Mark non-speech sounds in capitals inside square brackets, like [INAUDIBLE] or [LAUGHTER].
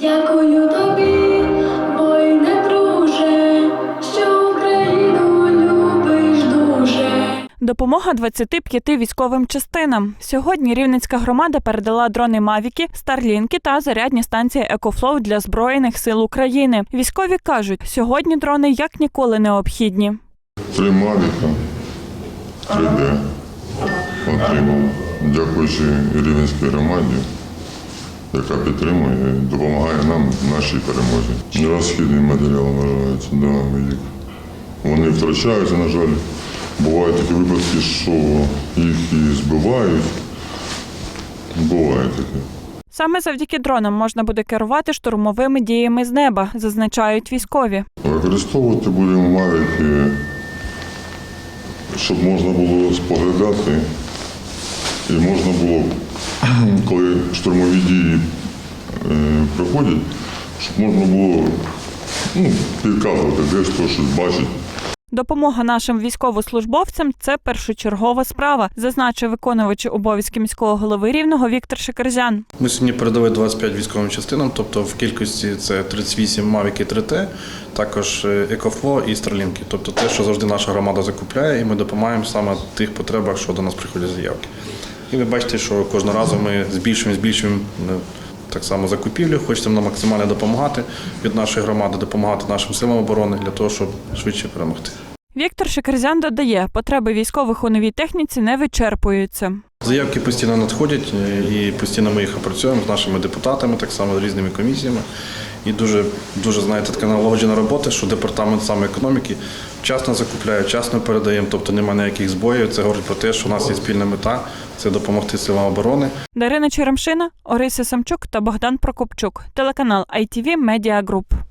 Дякую тобі, воїне друже, що Україну любиш дуже. Допомога 25 військовим частинам. Сьогодні Рівненська громада передала дрони Мавіки, Старлінки та зарядні станції Екофлоу для Збройних сил України. Військові кажуть, сьогодні дрони як ніколи необхідні. Три Мавіка, 3D отримав. Дякуючи Рівненській громаді, яка підтримує і допомагає нам в нашій перемозі. Розхідний матеріал називається, да, їх. Вони втрачаються, на жаль. Бувають такі випадки, що їх і збивають. Буває таке. Саме завдяки дронам можна буде керувати штурмовими діями з неба, зазначають військові. Використовувати будемо мавіки, щоб можна було споглядати і можна було, [COUGHS] коли штурмові дії е, проходять, щоб можна було ну, підказувати, де хто щось бачить. Допомога нашим військовослужбовцям це першочергова справа, зазначив виконувач обов'язки міського голови рівного Віктор Шикерзян. Ми сьогодні передали 25 військовим частинам, тобто в кількості це 38 Mavic 3T, також е, EcoFlow і Starlink. Тобто те, що завжди наша громада закупляє, і ми допомагаємо саме в тих потребах, що до нас приходять заявки. І ви бачите, що кожного разу ми збільшуємо, збільшуємо е, так само закупівлю, хочемо нам максимально допомагати від нашої громади, допомагати нашим силам оборони для того, щоб швидше перемогти. Віктор Шикерзян додає, потреби військових у новій техніці не вичерпуються. Заявки постійно надходять, е, і постійно ми їх опрацьовуємо з нашими депутатами, так само з різними комісіями. І дуже, дуже знаєте, така налагоджена робота, що департамент саме економіки вчасно закупляє, вчасно передаємо, тобто немає ніяких збоїв. Це говорить про те, що у нас є спільна мета це допомогти силам оборони. Дарина Черемшина, Орися Самчук та Богдан Прокопчук. Телеканал ITV Media Group.